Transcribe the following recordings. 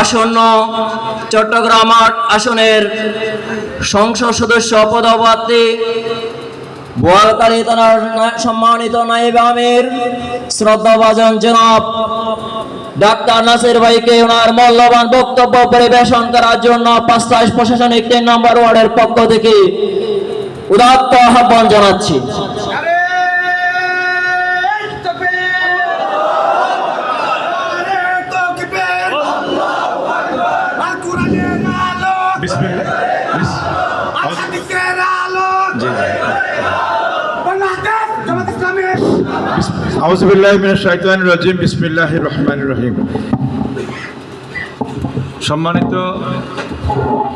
আসন্ন চট্টগ্রাম আসনের সংসদ সদস্য পদপ্রার্থী বোয়ালকালী থানার সম্মানিত নায়েব আমির, শ্রদ্ধাভাজন জনাব ডাক্তার নাসির ভাইকে ওনার মূল্যবান বক্তব্য পরিবেশন করার জন্য পাঁচটাশ প্রশাসনিক তিন নম্বর ওয়ার্ডের পক্ষ থেকে উদাত্ত আহ্বান জানাচ্ছি। রাজিম, বিসমিল্লাহির রহমানির রহিম। সম্মানিত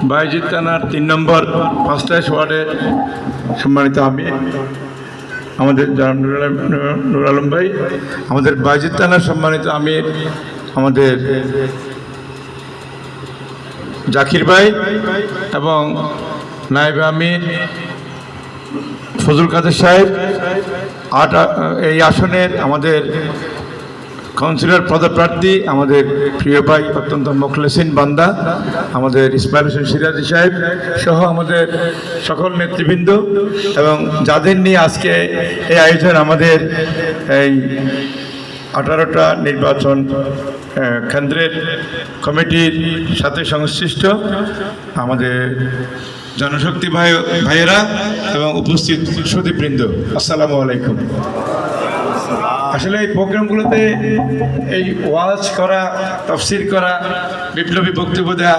বাইজিৎ থানার তিন নম্বর ফার্স্টাইশ ওয়ার্ডের সম্মানিত আমি, আমাদের নুরুল আলম- ভাই, আমাদের বাইজিৎ থানার সম্মানিত আমি আমাদের জাকির ভাই এবং নায়েব আমির ফজল কাদের সাহেব, আট, এই আসনের আমাদের কাউন্সিলর পদপ্রার্থী, আমাদের প্রিয় ভাই অত্যন্ত মুখলেসিন বান্দা, আমাদের ইসমাইল সিরাজি সাহেব সহ আমাদের সকল নেতৃবৃন্দ এবং যাদের নিয়ে আজকে এই আয়োজন আমাদের এই আঠারোটা নির্বাচন কেন্দ্রের কমিটির সাথে সংশ্লিষ্ট আমাদের জনশক্তি ভাই, ভাইয়েরা এবং উপস্থিত সুদীপবৃন্দ, আসসালামু আলাইকুম। আসলে এই প্রোগ্রামগুলোতে এই ওয়াজ করা, তফসির করা, বিপ্লবী বক্তব্য দেওয়া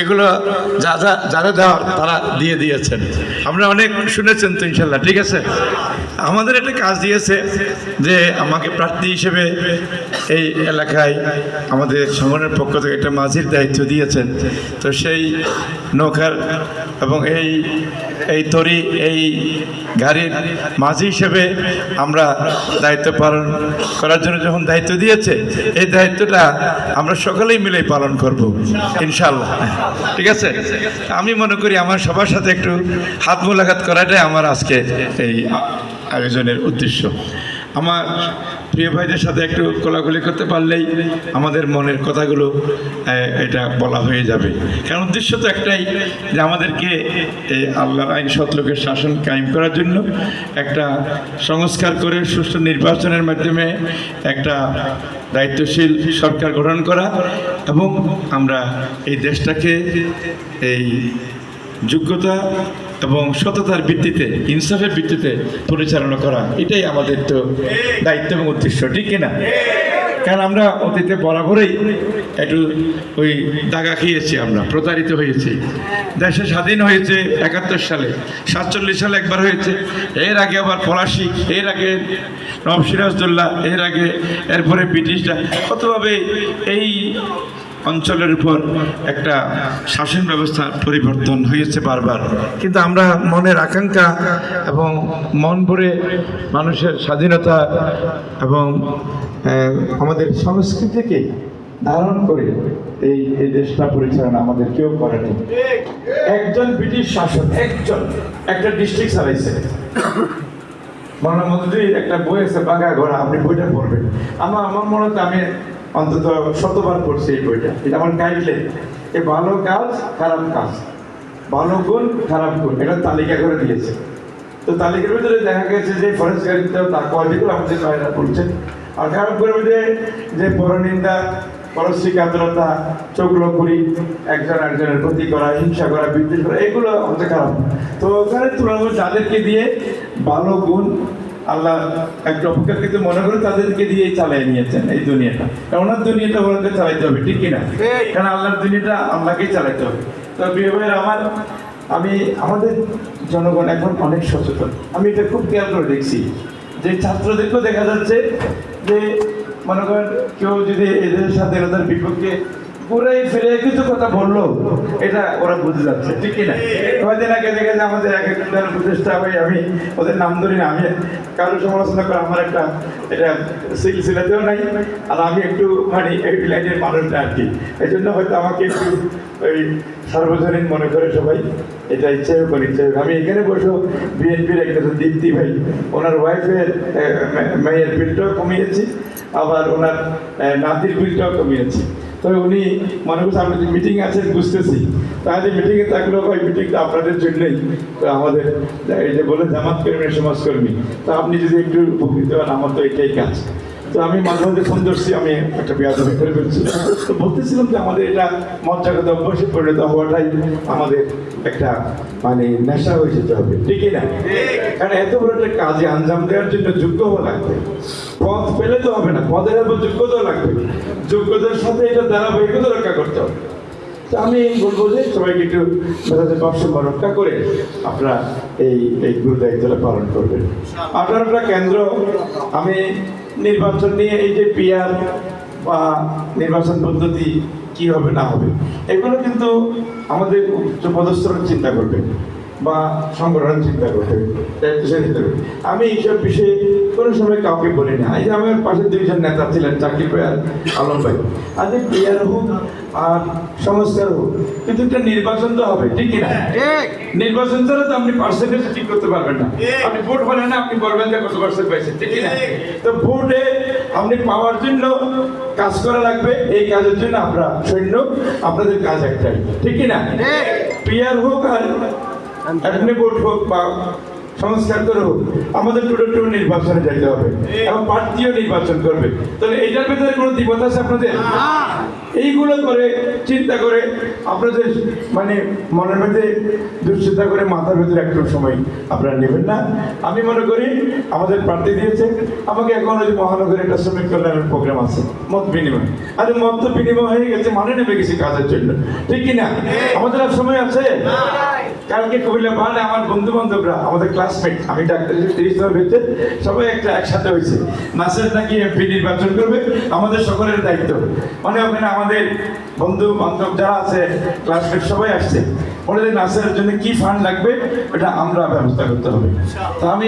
এগুলো যা যা যারা দেওয়ার তারা দিয়ে দিয়েছেন। আমরা অনেক শুনেছেন তো, ইনশাল্লাহ, ঠিক আছে? আমাদের একটা কাজ দিয়েছে যে আমাকে প্রার্থী হিসেবে এই এলাকায় আমাদের সংগঠনের পক্ষ থেকে একটা মাঝির দায়িত্ব দিয়েছেন। তো সেই নৌকার এবং এই এই তরি, এই গাড়ির মাঝি হিসেবে আমরা দায়িত্ব পালন করার জন্য যখন দায়িত্ব দিয়েছে, এই দায়িত্বটা আমরা সকলেই মিলে পালন করব ইনশাল্লাহ ঠিক আছে? আমি মনে করি আমার সবার সাথে একটু হাত মোলাকাত করাটাই আমার আজকে এই আয়োজনের উদ্দেশ্য। আমার প্রিয় ভাইদের সাথে একটু কোলাকুলি করতে পারলেই আমাদের মনের কথাগুলো এটা বলা হয়ে যাবে। কারণ উদ্দেশ্য তো একটাই যে আমাদেরকে এই আল্লাহর আইন সতলোকের শাসন কায়েম করার জন্য একটা সংস্কার করে, সুষ্ঠু নির্বাচনের মাধ্যমে একটা দায়িত্বশীল সরকার গঠন করা এবং আমরা এই দেশটাকে এই যোগ্যতা এবং সততার ভিত্তিতে, ইনসাফের ভিত্তিতে পরিচালনা করা, এটাই আমাদের তো দায়িত্ব এবং উদ্দেশ্য, ঠিক কিনা? কারণ আমরা অতীতে বরাবরই একটু ওই দাগা খেয়েছি আমরা, প্রতারিত হয়েছি। দেশে স্বাধীন হয়েছে একাত্তর সালে, সাতচল্লিশ সালে একবার হয়েছে, এর আগে আবার ফরাসি, এর আগে নব সিরাজদুল্লাহ এর আগে এরপরে ব্রিটিশরা। কতভাবে এই অঞ্চলের উপর একটা শাসন ব্যবস্থা পরিবর্তন হয়েছে বারবার। কিন্তু আমরা মনের আকাঙ্ক্ষা এবং মন ভরে মানুষের স্বাধীনতা এবং আমাদের সংস্কৃতিকে ধারণ করে এই এই দেশটা পরিচালনা আমাদের কেউ করেনি একজন ব্রিটিশ শাসক, একজন, একটা ডিস্ট্রিক্ট চালাইছে। মনে মধ্যে একটা বই আছে বাঘা ঘোড়া আপনি বইটা পড়বেন। আমার আমার মনে আমি অন্তত শতবার পড়ছি এই বইটা। এটা আমার গাইডলাইন এই ভালো কাজ, খারাপ কাজ। ভালো গুণ, খারাপ গুণ। এটা তালিকা করে দিয়েছে। তো তালিকার ভিতরে দেখা গেছে যে ফরেস্ট গাড়িতে তাকুয়া যেগুলো আমাদের ভাইরা বলছেন। আর খারাপ করে যে যে পরনিন্দা পরশ্রী কাতরতা চোখলকুড়ি একজন একজনের ক্ষতি করা, হিংসা করা, বিদ্বেষ করা, এগুলো হচ্ছে খারাপ। তো ওখানে তুলনা যাদেরকে দিয়ে ভালো গুণ আল্লাহ একটা অপেক্ষাকৃত মনে করে তাদেরকে দিয়েই চালিয়ে নিয়েছেন এই দুনিয়াটা। কারণ ওনার দুনিয়াটা ওনাকে চালাইতে হবে ঠিক কিনা কারণ আল্লাহর দুনিয়াটা আল্লাহকেই চালাইতে হবে? তো প্রিয় ভাইয়ের আমার আমি আমাদের জনগণ এখন অনেক সচেতন। আমি এটা খুব খেয়াল করে দেখছি। যে ছাত্রদেরকেও দেখা যাচ্ছে যে মনে করেন কেউ যদি এদের স্বাধীনতার বিপক্ষে পুরাই ফিরে কিছু কথা বলল। এটা ওরা বুঝে যাচ্ছে ঠিক কিনা কয়েকদিন আগে দেখে যে আমাদের এক একজন উপদেষ্টা হয়ে আমি, ওদের নাম ধরি না, আমি কারও সমালোচনা করে আমার একটা, এটা সিলসিলাতেও নাই, আর আমি একটু মানে এই লাইনের মানুষটা আর কি। এই জন্য হয়তো আমাকে একটু ওই সার্বজনীন মনে করে সবাই এটা ইচ্ছাও করি ইচ্ছা আমি এখানে বসে বিএনপির একটা দীপ্তি ভাই, ওনার ওয়াইফের মেয়ের বিলটাও কমিয়েছি, আবার ওনার নাতির বিলটাও কমিয়েছি। তবে উনি মনে করছে আপনি যে মিটিং আছে বুঝতেছি। তাহলে মিটিংয়ে থাকলেও ওই মিটিংটা আপনাদের জন্যই। তো আমাদের, এই যে বলে জামাত কর্মী, সমাজকর্মী। তা আপনি যদি একটু উপকৃত হন, আমার তো এটাই কাজ। তো আমি মাঝে মাঝে ফোন ধরছি, আমি একটা পেঁয়াজ করে ফেলছি। তো বলতেছিলাম যে আমাদের এটা মজ্জাগত অভ্যাসে পরিণত হওয়াটাই আমাদের একটা মানে নেশা হয়ে যেতে হবে ঠিকই না? কারণ এত বড় একটা কাজে আঞ্জাম দেওয়ার জন্য যোগ্য হওয়া লাগবে। পথ পেলে তো হবে না পদের উপর যোগ্যতা লাগবে। যোগ্যতার সাথে এটা ধারাবাহিকতা রক্ষা করতে হবে। তো আমি বলব যে সবাইকে একটু মেধাদের ভারসাম্য রক্ষা করে আপনারা এই এই গুরু দায়িত্বটা পালন করবেন। আঠারোটা কেন্দ্র আমি নির্বাচন নিয়ে এই যে পিয়ার বা নির্বাচন পদ্ধতি কি হবে, না হবে, এগুলো কিন্তু আমাদের উচ্চপদস্থরা চিন্তা করবে। বা সংগঠন চিন্তা করতে চিন্তা করবে। আমি এইসব বিষয়ে কোনো সময় কাউকে বলি না। এই যে আমার পাশে দুইজন নেতা ছিলেন চাকরি ভাই আর আলম ভাই। আজকে পিয়ার হোক আর সংস্কার হোক কিন্তু একটা নির্বাচন তো হবে ঠিক না নির্বাচন ছাড়া তো আপনি পার্সেন্টেজ ঠিক করতে পারবেন না। আপনি ভোট হলে না আপনি বলবেন যে কত পার্সেন্ট পাইছেন ঠিক না তো ভোটে আপনি পাওয়ার জন্য কাজ করা লাগবে এই কাজের জন্য আমরা সৈন্য আপনাদের কাজ একটাই ঠিক না পিয়ার হোক আর এমনি বোর্ড হোক বা সংস্কার করে হোক আমাদের টোটো টু নির্বাচনে যেতে হবে। এবং প্রার্থীও নির্বাচন করবে। তাহলে এটার ভিতরে কোনো দ্বিমত আছে আপনাদের? এইগুলো করে চিন্তা করে আপনাদের মানে মনের মধ্যে দুশ্চিন্তা করে মাথার ভেতরে একটু সময় আপনারা নেবেন না। আমি মনে করি আমাদের প্রার্থী দিয়েছে, আমাকে এখন ওই মহানগরে একটা শ্রমিক কল্যাণের প্রোগ্রাম আছে, মত বিনিময়। আরে মত তো বিনিময় হয়ে গেছে মানে নেবে গেছি কাজের জন্য। ঠিক কি না? আমাদের আর সময় আছে? কালকে কবিলা পাহাড়ে আমার বন্ধু বান্ধবরা আমাদের ক্লাসমেট আমি ডাক্তার তিরিশ জন হয়েছে, সবাই একটা একসাথে হয়েছে। নাসের নাকি এমপি নির্বাচন করবে, আমাদের সকলের দায়িত্ব। মানে ওখানে আমাদের বন্ধু, বান্ধব যারা আছে ক্লাসমেট সবাই আসছে। ওনাদের নাসের জন্য কি ফান্ড লাগবে? ওটা আমরা ব্যবস্থা করতে হবে। তো আমি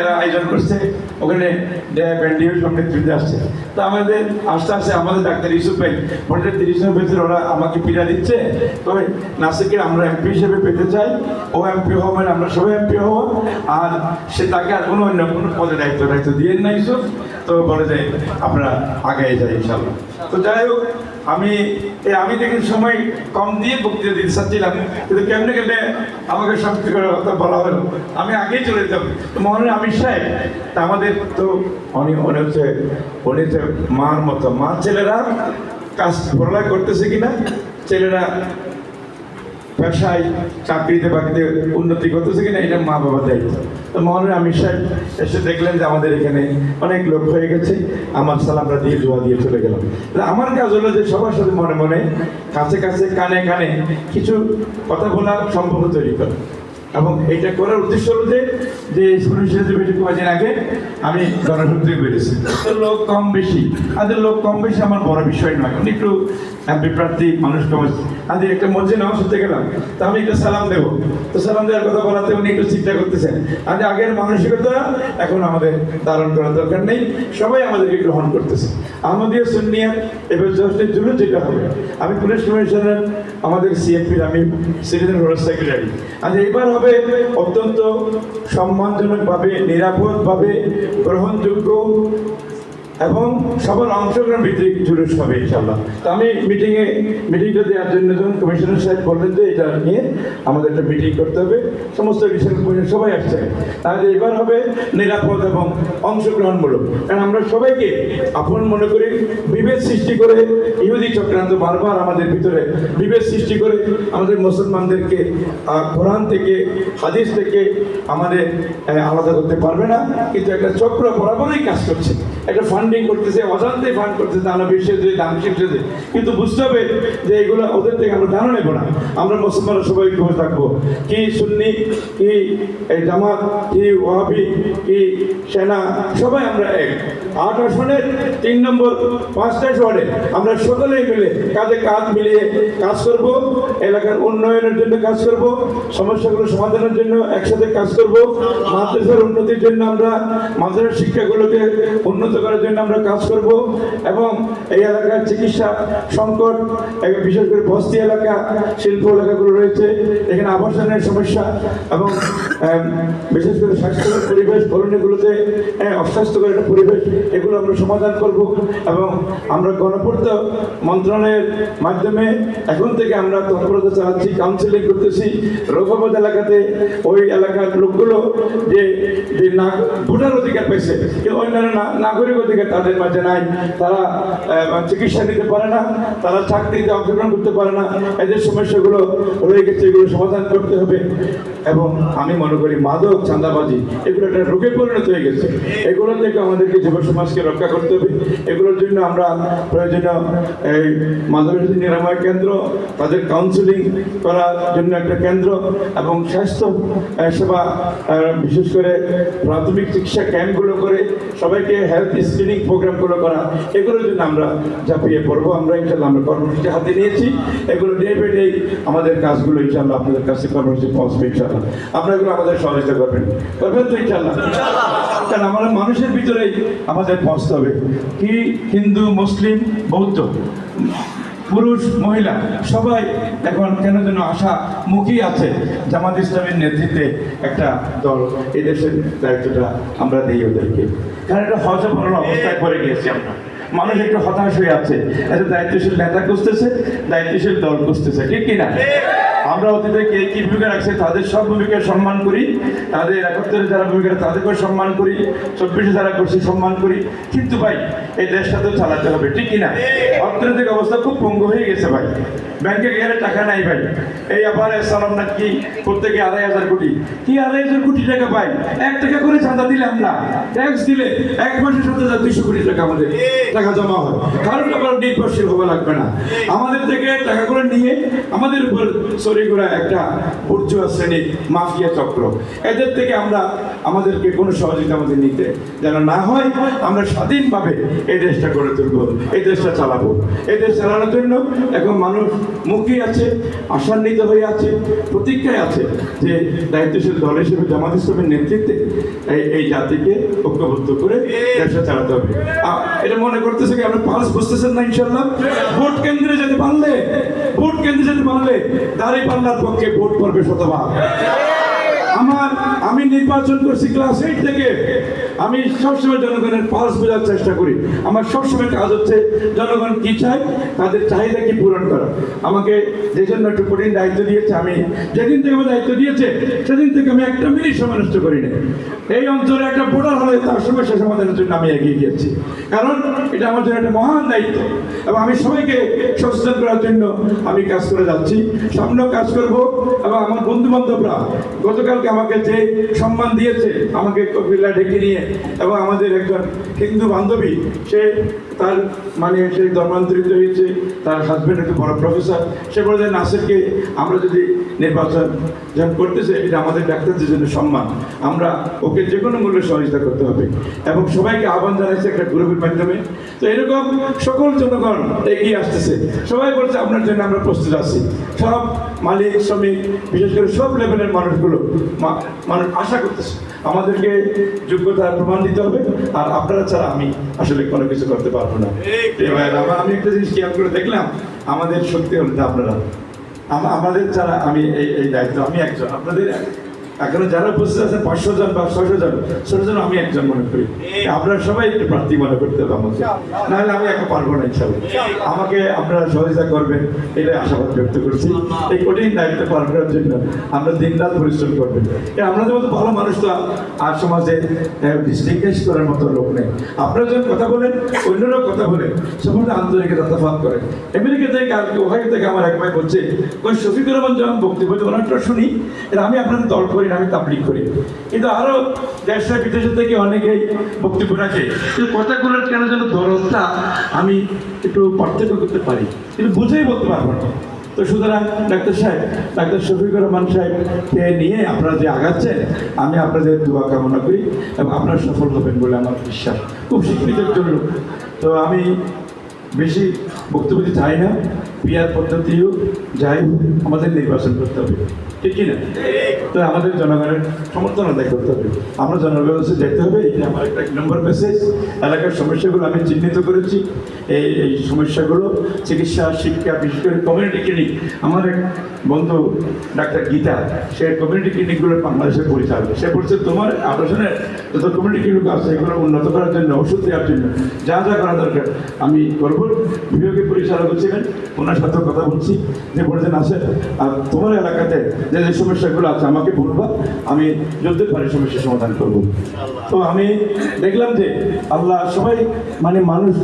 এরা আয়োজন করছে, ওখানে ব্যান্ডিও নেতৃত্বে আসছে। তো আমাদের আস্তে আস্তে আমাদের ডাক্তার ইউসুফ ভাই ওনাদের তিরিশ ভেতরে ওরা আমাকে পীড়া দিচ্ছে। তবে নাসিকে আমরা এমপি হিসেবে পেতে চাই। ও এমপি হবেন, আমরা সবাই এমপি হব। আর সে তাকে আর কোনো অন্য কোনো পদে দায়িত্ব দায়িত্ব দিয়ে না ইউসুফ। তো বলে যে আপনারা আগে যাই ইনশাল্লাহ তো যাই হোক, আমি এই আমি দেখি সময় কম দিয়ে বক্তৃতা দিতে চাচ্ছিলাম, কিন্তু কেমনে কেমনে আমাকে শক্তি করে কথা বলা হলো, আমি আগেই চলে যেতাম। তো মহানের আমির সাহেব, তা আমাদের তো উনি উনি হচ্ছে উনি হচ্ছে মার মতো। মা, ছেলেরা কাজ পড়ালেখা করতেছে কিনা, ছেলেরা ব্যবসায় চাকরিতে বাকিতে উন্নতি করতেছে কিনা এটা মা বাবার দায়িত্ব। তো মহানের আমির সাহেব এসে দেখলেন যে আমাদের এখানে অনেক লোক হয়ে গেছে। আমার সালামরা দিয়ে দোয়া দিয়ে চলে গেলাম। আমার কাজ হলো যে সবার সাথে মনে মনে কাছে কাছে কানে কানে কিছু কথা বলার সম্পর্ক তৈরি করা। এবং এটা করার উদ্দেশ্য হলো যে যে বেশি কয়েকদিন আগে আমি গণশক্তি বেড়েছি। লোক কম বেশি। আদের লোক কম বেশি আমার বড় বিষয় নয়। একটু এমপি প্রার্থী মানুষ কম আছে আজ একটা মসজিদ নামাজ হতে গেলাম। তো আমি একটা সালাম দেবো। তো সালাম দেওয়ার কথা বলাতে উনি একটু চিন্তা করতেছেন। আজ আগের মানসিকতা এখন আমাদের ধারণ করার দরকার নেই। সবাই আমাদেরকে গ্রহণ করতেছে। আমাদের সুন্নিয়া এবার জশ্নের জন্য যেটা হবে। আমি পুলিশ কমিশনার আমাদের সিএমপির আমি সিটিজেন রোড সেক্রেটারি আজ এবার হবে অত্যন্ত সম্মানজনকভাবে নিরাপদভাবে গ্রহণযোগ্য এবং সবার অংশগ্রহণ ভিত্তিক জুলুস হবে ইনশাল্লাহ তো আমি মিটিংয়ে মিটিংটা দেওয়ার জন্য যখন কমিশনার সাহেব বললেন যে এটা নিয়ে আমাদের একটা মিটিং করতে হবে, সমস্ত বিষয় সবাই আসছে। তাহলে এবার হবে নিরাপদ এবং অংশগ্রহণমূলক। কারণ আমরা সবাইকে আপন মনে করি, বিভেদ সৃষ্টি করে ইহুদি চক্রান্ত বারবার আমাদের ভিতরে বিভেদ সৃষ্টি করে আমাদের মুসলমানদেরকে কোরআন থেকে, হাদিস থেকে আমাদের আলাদা করতে পারবে না। কিন্তু একটা চক্র বরাবরই কাজ করছে। একটা ফান্ডিং করতেছে, অজান্তে ফান্ড করতেছে দানা বিশ্বেছে দান শিখতেছে কিন্তু বুঝতে হবে যে এগুলো ওদের থেকে আমরা দানা নেব না। আমরা মুসলমানরা সবাই খোঁজ রাখব কি সুন্নি, কি এই জামাত, কি ওয়াহাবি, কি সেনা, সবাই আমরা এক। আট আসনের তিন নম্বর পাঁচটা ওয়ার্ডে আমরা সকলেই মিলে কাঁধে কাঁধ মিলিয়ে কাজ করব, এলাকার উন্নয়নের জন্য কাজ করব, সমস্যাগুলো সমাধানের জন্য একসাথে কাজ করব, মাদ্রাসার উন্নতির জন্য আমরা মাদ্রাসার শিক্ষাগুলোকে উন্নত করার জন্য আমরা কাজ করব এবং এই এলাকার চিকিৎসা সংকট বিশেষ করে বস্তি এলাকা শিল্প এলাকাগুলো রয়েছে এখানে আবাসনের সমস্যা এবং বিশেষ করে স্বাস্থ্যকর পরিবেশ হ্যাঁ, অস্বাস্থ্যকর একটা পরিবেশ এগুলো আমরা সমাধান করব এবং আমরা গণপূর্ত মন্ত্রণালয়ের মাধ্যমে এখন থেকে আমরা তৎপরতা চালাচ্ছি কাউন্সিলিং করতেছি। রঘুপত এলাকাতে ওই এলাকার লোকগুলো যে না ভোটার অধিকার পেয়েছে অন্যান্য নাগরিক অধিকার তাদের মাঝে নাই। তারা চিকিৎসা নিতে পারে না, তারা চাকরিতে অংশগ্রহণ করতে পারে না। এদের সমস্যাগুলো রয়ে গেছে, এগুলো সমাধান করতে হবে। এবং আমি মনে করি মাদক, চাঁদাবাজি, এগুলো একটা রোগে পরিণত হয়ে গেছে। এগুলো থেকে আমাদেরকে যুব সমাজকে রক্ষা করতে হবে। এগুলোর জন্য আমরা প্রয়োজনীয়, এই মাদক নিরাময় কেন্দ্র, তাদের কাউন্সিলিং করার জন্য একটা কেন্দ্র এবং স্বাস্থ্য সেবা বিশেষ করে প্রাথমিক চিকিৎসা ক্যাম্পগুলো করে সবাইকে হেলথ স্ক্রিনিং প্রোগ্রামগুলো করা এগুলো জন্য আমরা ঝাঁপিয়ে পড়ব। আমরা ইনশাল্লাহ আমরা কর্মসূচি হাতে নিয়েছি। এগুলো ডে বাই ডে আমাদের কাজগুলো ইনশাল্লাহ আপনাদের কাছে কর্মসূচি পৌঁছবে ইনশাল্লাহ। আপনারা এগুলো আমাদের সহযোগিতা করবেন। করবেন তো ইনশাল্লাহ? কারণ আমরা মানুষের ভিতরেই আমাদের পৌঁছতে হবে। কি হিন্দু, মুসলিম, বৌদ্ধ? পুরুষ, মহিলা, সবাই এখন কেন যেন আশা মুখী আছে জামাত ইসলামের নেতৃত্বে একটা দল এই দেশের দায়িত্বটা আমরা দিই ওদেরকে। কারণ এটা হজবরল অবস্থায় পড়ে গিয়েছি আমরা। মানুষ একটু হতাশ হয়ে আছে। এত দায়িত্বশীল নেতা খুঁজতেছে, দায়িত্বশীল দল খুঁজতেছে, ঠিক কিনা? আমরা অতীতে কে কি ভূমিকা রাখছে তাদের সব ভূমিকা সম্মান করি। তাদের একাত্তরে যারা ভূমিকা তাদেরকেও সম্মান করি। চব্বিশে যারা করছে সম্মান করি। কিন্তু ভাই, এই দেশটা তো চালাতে হবে, ঠিক কিনা? অর্থনৈতিক অবস্থা খুব পঙ্গু হয়ে গেছে ভাই। ব্যাংকে গেলে টাকা নাই ভাই। এই আবার সালাম না কি প্রত্যেকে আড়াই হাজার কোটি। কি আড়াই হাজার কোটি টাকা পাই এক টাকা করে চাঁদা দিলাম না। ট্যাক্স দিলে এক মাসে সাত হাজার দুইশো কোটি টাকা আমাদের টাকা জমা হয়। কারণ আবার নির্ভরশীল হওয়া লাগবে না। আমাদের থেকে টাকা করে নিয়ে আমাদের উপর সরি করা একটা বুর্জুয়া শ্রেণি মাফিয়া চক্র। এদের থেকে আমরা আমাদেরকে কোনো সহযোগিতা আমাদের নিতে যেন না হয়, আমরা স্বাধীনভাবে এই দেশটা গড়ে তুলব, এই দেশটা চালাবো। এই দেশ চালানোর জন্য এখন মানুষ মুখী আছে, আশান্বিত হয়ে আছে, প্রতীক্ষায় আছে যে দায়িত্বশীল দল হিসেবে, জামাত ইসলামের নেতৃত্বে এই এই জাতিকে ঐক্যবদ্ধ করে দেশটা চালাতে হবে। এটা মনে করতেছে কি আমরা পালস বুঝতেছেন না ইনশাল্লাহ ভোট কেন্দ্রে যেতে পারলে, ভোট কেন্দ্রে যেতে পারলে দাঁড়িয়ে পাল্লার পক্ষে ভোট করবে শতভাগ। আমার আমি নির্বাচন করছি ক্লাস এইট থেকে, আমি সবসময় জনগণের পালস বোঝার চেষ্টা করি। আমার সবসময় কাজ হচ্ছে, জনগণ কি চায়, তাদের চাহিদা কি পূরণ করা। আমাকে যে জন্য একটু কঠিন দায়িত্ব দিয়েছে, আমি যেদিন থেকে আমার দায়িত্ব দিয়েছে, সেদিন থেকে আমি একটা মিনিট সময় নষ্ট করি না এই অঞ্চলে একটা ভোটার হলে তার সমস্যা সমাধানের জন্য আমি এগিয়ে গিয়েছি। কারণ এটা আমার জন্য একটা মহান দায়িত্ব। এবং আমি সবাইকে সচেতন করার জন্য আমি কাজ করে যাচ্ছি। সামনেও কাজ করব। এবং আমার বন্ধু বান্ধবরা গতকালকে আমাকে যে সম্মান দিয়েছে আমাকে কপিলা ডেকে নিয়ে। এবং আমাদের একজন হিন্দু বান্ধবী সে তার মানে সে ধর্মান্তরিত হয়েছে, তার হাজবেন্ড একটা বড় প্রফেসর সে বলে যে, নাসিরকে আমরা যদি নির্বাচন যখন করতেছে এটা আমাদের ডাক্তারদের জন্য সম্মান। আমরা ওকে যে কোনো মূল্যে সহযোগিতা করতে হবে। এবং সবাইকে আহ্বান জানাইছে একটা গ্রুপের মাধ্যমে। তো এরকম সকল জনগণ এগিয়ে আসতেছে। সবাই বলছে, আপনার জন্য আমরা প্রস্তুত আছি। সব মালিক, শ্রমিক, বিশেষ করে সব লেভেলের মানুষগুলো মানুষ আশা করতেছে, আমাদেরকে যোগ্যতা প্রমাণ দিতে হবে, আর আপনারা ছাড়া আমি আসলে কোনো কিছু করতে পারব না। এবার আমি একটা জিনিস খেয়াল করে দেখলাম, আমাদের সত্যি হলে আপনারা আমাদের ছাড়া আমি এই দায়িত্ব, আমি একজন, আপনাদের এখনও যারা উপস্থিত আছেন পাঁচশো জন বা ছয়শো জন ছোট জন আমি একজন মনে করি। আপনারা সবাই একটু প্রার্থী মনে করতে হবে আমাকে। নাহলে আমি একা পারব না ইনশাল্লাহ আমাকে আপনারা সহযোগিতা করবেন এটাই আশাবাদ ব্যক্ত করছি। এই কঠিন দায়িত্ব পালন করার জন্য আমরা দিন রাত পরিশ্রম করবেন। আপনাদের মতো ভালো মানুষ তো আর সমাজে ডিস্টিংগুইশ করার মতো লোক নেই। আপনারা যখন কথা বলেন অন্যরাও কথা বলেন সমাজে আন্তরিকতা তফাৎ করেন। আমেরিকা থেকে আর ওহাই থেকে আমার এক ভাই বলছে ওই শফিকুর রহমান যখন বক্তব্য অনেকটা শুনি এটা আমি আপনাদের দল করি না আমি তাবলিক করি। কিন্তু আরও দেশে বিদেশে থেকে অনেকেই বক্তব্য রাখে কিন্তু কেন যেন ধরনটা আমি একটু পার্থক্য করতে পারি। কিন্তু বুঝেই বলতে পারব না। তো সুতরাং ডাক্তার সাহেব, ডাক্তার শফিকুর রহমান সাহেবকে নিয়ে আপনারা যে আগাচ্ছেন, আমি আপনাদের দোয়া কামনা করি এবং আপনারা সফল হবেন বলে আমার বিশ্বাস। খুব স্বীকৃতির জন্য তো আমি বেশি বক্তব্য চাই না। পিয়ার পদ্ধতিও যাই আমাদের নির্বাচন করতে হবে। ঠিক কিনা? তো আমাদের জনগণের সমর্থন আদায় করতে হবে। আমরা জনগণের কাছে যেতে হবে, এটা আমার একটা এক নম্বর মেসেজ এলাকার সমস্যাগুলো আমি চিহ্নিত করেছি। এই এই সমস্যাগুলো চিকিৎসা, শিক্ষা, বিশেষ করে কমিউনিটি ক্লিনিক আমার এক বন্ধু, ডাক্তার গীতা, সে কমিউনিটি ক্লিনিকগুলো বাংলাদেশে পরিচালক সে বলছে, তোমার আলোচনায় যত কমিউনিটি ক্লিনিক আছে, এগুলো উন্নত করার জন্য, ওষুধ দেওয়ার জন্য যা যা করা দরকার, আমি করব। বিভাগীয় পরিচালক ছিলেন ওনার সাথে কথা বলছি, যে বলেছেন আছে আর তোমার এলাকাতে যে যে সমস্যাগুলো আছে, আমাকে বলবা, আমি যতদূর পারি সমস্যার সমাধান করব। তো আমি দেখলাম যে আল্লাহ সবাই মানে মানুষ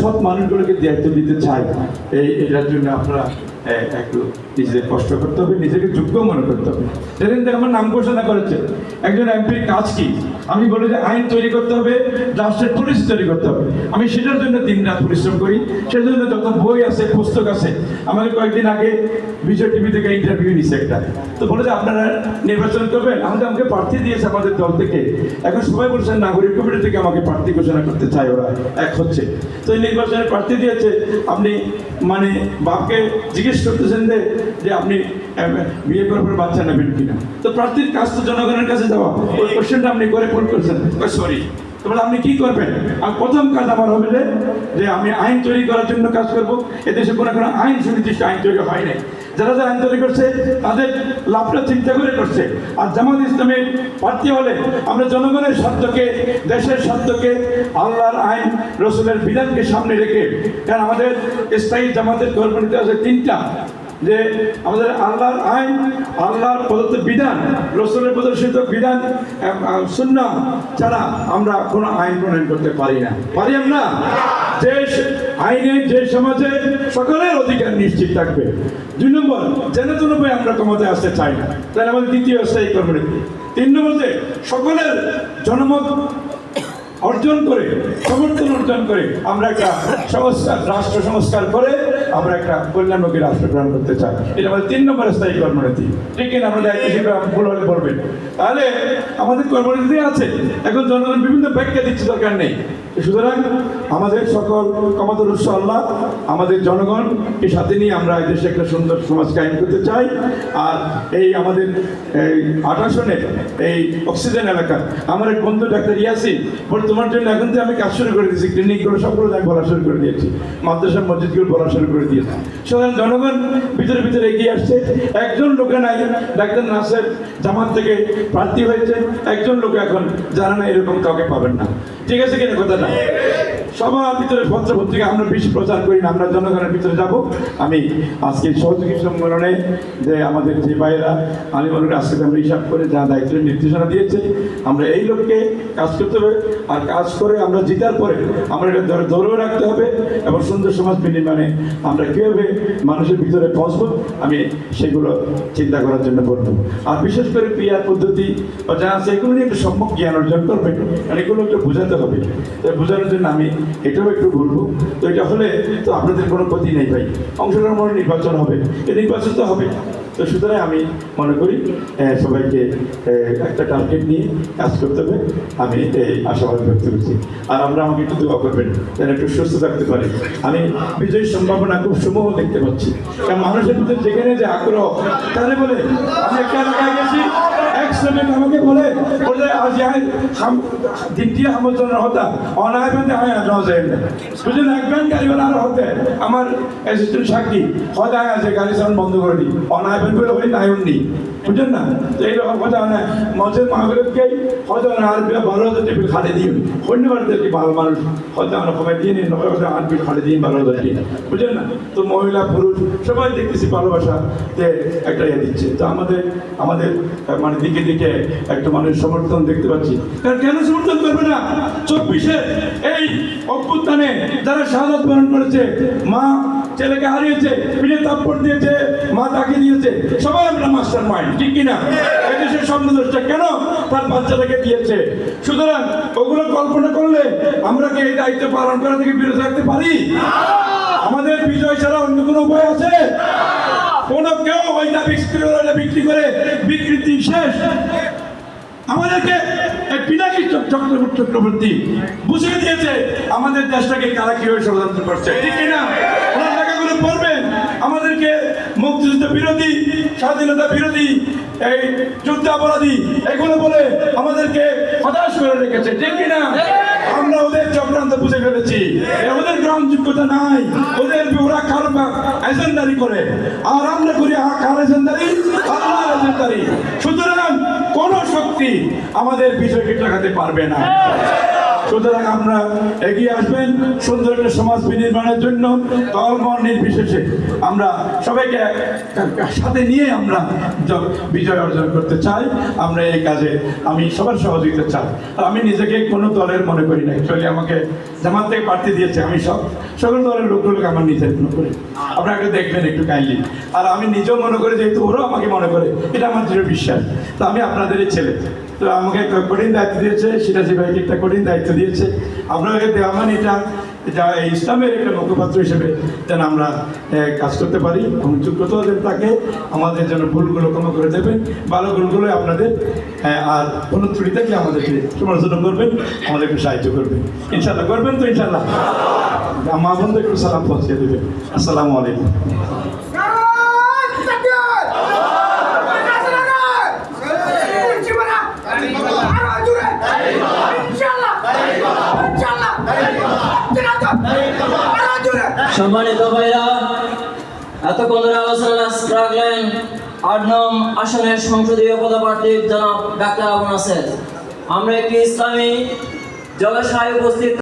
সব মানুষগুলোকে দায়িত্ব দিতে চায়। এই, এটার জন্য আপনারা একটু নিজেদের কষ্ট করতে হবে, নিজেকে যোগ্য মনে করতে হবে। সেদিন থেকে আমার নাম ঘোষণা করেছে, একজন এমপির কাজ কি? আমি বলি যে আইন তৈরি করতে হবে রাষ্ট্রের পুলিশ তৈরি করতে হবে। আমি সেটার জন্য দিন রাত পরিশ্রম করি, সেজন্য যত বই আছে, পুস্তক আছে, আমাকে কয়েকদিন আগে বিজয় টিভি থেকে ইন্টারভিউ নিছে একটা। তো বলে যে আপনারা নির্বাচন করবেন আমাদের আমাকে প্রার্থী দিয়েছে আমাদের দল থেকে। এখন সবাই বলছেন নাগরিক কমিটি থেকে আমাকে প্রার্থী ঘোষণা করতে চায় ওরা, এক হচ্ছে। তো এই নির্বাচনের প্রার্থী দিয়েছে, আপনি মানে বাপকে জিজ্ঞেস করতেছেন যে আপনি বিয়ে বাচ্চা নেবেন কিনা? তো প্রার্থীর কাজ তো জনগণের কাছে যাওয়া। ওই কোশ্চেনটা আপনি করে ফোন সরি তাহলে আপনি কি করবেন? আর প্রথম কাজ আমার হবে যে আমি আইন তৈরি করার জন্য কাজ করব। এদেশে কোনো কোনো আইন সুনির্দিষ্ট আইন তৈরি হয় নাই। যারা যারা আইন তৈরি করছে, তাদের লাভটা চিন্তা করে করছে। আর জামাত ইসলামের প্রার্থী হলে আমরা জনগণের স্বার্থকে, দেশের স্বার্থকে, আল্লাহর আইন, রসুলের বিধানকে সামনে রেখে, কারণ আমাদের স্থায়ী জামাতের কর্মনীতি আছে তিনটা। যে আমাদের আল্লাহর আইন, আল্লাহর প্রদত্ত বিধান, রসুলের প্রদর্শিত বিধান শূন্য ছাড়া আমরা কোনো আইন প্রণয়ন করতে পারি না। পারি আমরা? যে আইনে, যে সমাজে সকলের অধিকার নিশ্চিত থাকবে। দুই নম্বর, যেন তেন আমরা ক্ষমতায় আসতে চাই না। তাহলে আমাদের দ্বিতীয় স্থায়ী কর্মনীতি। তিন নম্বর যে সকলের জনমত অর্জন করে, সমর্থন অর্জন করে আমরা একটা সংস্কার, রাষ্ট্র সংস্কার করে আমরা একটা কল্যাণমুখী রাষ্ট্র গ্রহণ করতে চাই। এটা আমাদের তিন নম্বর স্থায়ী কর্মনীতি। ঠিক আমরা দায়িত্ব ভুল হলে বলবেন তাহলে আমাদের কর্মনীতি আছে। এখন জনগণ বিভিন্ন ব্যাখ্যা দিচ্ছে, দরকার নেই। সুতরাং আমাদের সকল ক্ষমতার উৎস আল্লাহ, আমাদের জনগণকে সাথে নিয়ে আমরা এই দেশে একটা সুন্দর সমাজ কায়েম করতে চাই। আর এই আমাদের, এই আটাশনের, এই অক্সিজেন এলাকা। আমার এক বন্ধু ডাক্তার ইয়াসিন, বলে, তোমার জন্য এখন থেকে আমি কাজ শুরু করে দিয়েছি। ক্লিনিকগুলো সবগুলো আমি বলা শুরু করে দিয়েছি। মাদ্রাসা, মসজিদগুলো বলা শুরু করে দিয়েছি সুতরাং জনগণ ভিতরে ভিতরে এগিয়ে আসছে। একজন লোকে নাই, ডাক্তার নাসের জামাত থেকে প্রার্থী হয়েছে। একজন লোক এখন জানা না এরকম কাউকে পাবেন না। ঠিক আছে কিনা কথাটা? সবার ভিতরে পত্র পত্রিকা আমরা বেশি প্রচার করি না, আমরা জনগণের ভিতরে যাব। আমি আজকে সহযোগী সম্মেলনে যে আমাদের যে ভাইয়েরা আলিমুলকে আজকে আমরা হিসাব করে যা দায়িত্বের নির্দেশনা দিয়েছে, আমরা এই লোককে কাজ করতে হবে। আর কাজ করে আমরা জিতার পরে আমরা এটা ধরে ধরেও রাখতে হবে এবং সুন্দর সমাজ বিনির্মাণে আমরা কীভাবে মানুষের ভিতরে পৌঁছবো, আমি সেগুলো চিন্তা করার জন্য বলব। আর বিশেষ করে পিয়ার পদ্ধতি বা যা আছে, এগুলো নিয়ে একটু সম্যক জ্ঞান অর্জন করবেন। আর এগুলো একটু বোঝাতে হবে। বোঝানোর জন্য আমি এটাও একটু বলব। তো এটা হলে তো আপনাদের কোনো ক্ষতি নেই ভাই। অংশগ্রহণ নির্বাচন হবে। এ নির্বাচন তো হবে। তো সুতরাং আমি মনে করি সবাইকে একটা টার্গেট নিয়ে কাজ করতে হবে। আমি এই আশাবাদ ব্যক্ত করছি। আর আমরা আমাকে একটু দোয়া করবেন যেন একটু সুস্থ থাকতে পারি। আমি বিজয়ীর সম্ভাবনা খুব সমূহ দেখতে পাচ্ছি। কারণ মানুষের ভিতরে যেখানে যে আগ্রহ, তাহলে বলে, আমি একটা এলাকায় গেছি শ্রমিক আমাকে বলে বলে আজ আয় হাম, দ্বিতীয় আমন্ত্রণ হতা অনায় বেঁধে আয় আজ যায় না বুঝলেন একজন গাড়িওয়ালা আর হতে, আমার অ্যাসিস্ট্যান্ট সাক্ষী হতে আয় আছে, গাড়ি চালান বন্ধ করে দিই। অনায় বেঁধে বলে নায়ন নেই বুঝলেন না? তো এইরকম কথা না। মঞ্চের মাহবিলকে হয়তো আর বারো হাজার টেবিল খাটে দিন অন্য বাড়িতে ভালো মানুষ হয়তো আমরা কমাই দিয়ে নিন হাজার আট বিল খাটে দিন হাজার দিন বুঝলেন না? তো মহিলা, পুরুষ, সবাই দেখতেছি ভালোবাসা যে একটা ইয়ে দিচ্ছে। তো আমাদের আমাদের মানে দিকে দিকে একটা মানুষের সমর্থন দেখতে পাচ্ছি। কেন সমর্থন করবে না? চব্বিশে এই অভ্যুত্থানে যারা শাহাদত বরণ করেছে, মা ছেলেকে হারিয়েছে, পিঠে তাপ্পড় দিয়েছে, মা তাকে দিয়েছে, সবাই আমরা মাস্টার মাইন্ড ঠিক কিনা এদেশের কেন তার বাচ্চাটাকে দিয়েছে? সুতরাং ওগুলো কল্পনা করলে আমরা কি এই দায়িত্ব পালন করা থেকে বিরত রাখতে পারি? আমাদের বিজয় ছাড়া অন্য কোনো উপায় আছে? কোনো কেউ ওইটা বিক্রি করে বিক্রি করে বিকৃতি শেষ। আমাদেরকে চক্রবর্তী চক্রবর্তী বুঝিয়ে দিয়েছে, আমাদের দেশটাকে কারা কীভাবে ষড়যন্ত্র করছে। ঠিক কিনা ওনার লেখাগুলো পড়বেন। আমাদেরকে মুক্তিযুদ্ধ বিরোধী, স্বাধীনতা বিরোধী, এই যুদ্ধাপরাধী, এগুলো বলে আমাদেরকে হতাশ করে রেখেছে। ঠিক কিনা আমরা ওদের চক্রান্ত বুঝে ফেলেছি। ওদের গ্রহণযোগ্যতা নাই। ওদের ওরা কার এজেন্ডারি করে। আর আমরা করি কার এজেন্ডারি? আল্লাহর এজেন্ডারি। সুতরাং কোন শক্তি আমাদের বিষয়কে টাকাতে পারবে না। সুতরাং আমরা এগিয়ে আসবেন সুন্দর একটা সমাজ বিনির্মাণের জন্য দলমন নির্বিশেষে। আমরা সবাইকে সাথে নিয়ে আমরা বিজয় অর্জন করতে চাই। আমরা এই কাজে আমি সবার সহযোগিতা চাই। আমি নিজেকে কোনো দলের মনে করি না অ্যাকচুয়ালি আমাকে জামাত থেকে প্রার্থী দিয়েছে আমি সব, সকল দলের লোকগুলোকে আমার নিজের মনে করি। আপনারা একটু দেখবেন একটু কাইন্ডলি আর আমি নিজেও মনে করি, যেহেতু ওরাও আমাকে মনে করে, এটা আমার দৃঢ় বিশ্বাস। তো আমি আপনাদেরই ছেলে। তো আমাকে কঠিন দায়িত্ব দিয়েছে সিরাজি ভাইকে একটা কঠিন দায়িত্ব দিয়েছে। আপনাকে দেওয়া মানে এটা যা ইসলামের একটা মুখপাত্র হিসেবে যেন আমরা কাজ করতে পারি। এবং যোগ্যতাও যেন তাকে, আমাদের যেন ভুলগুলো ক্ষমা করে দেবেন। ভালো ভুলগুলো আপনাদের আর কোনো ত্রুটি থাকলে আমাদেরকে সমালোচনা করবেন আমাদেরকে সাহায্য করবেন। ইনশাল্লাহ করবেন তো ইনশাল্লাহ মা বন্ধু একটু সালাম পৌঁছে দেবেন। আসসালামু আলাইকুম। সম্মানিত ভাইরা, এতক্ষণ ধরে আলোচনা রাখলেন আট নম আসনের সংসদীয় পদপ্রার্থী জনাব ডাক্তার আবু নাসের। আমরা একটি ইসলামী জলাশয়ে উপস্থিত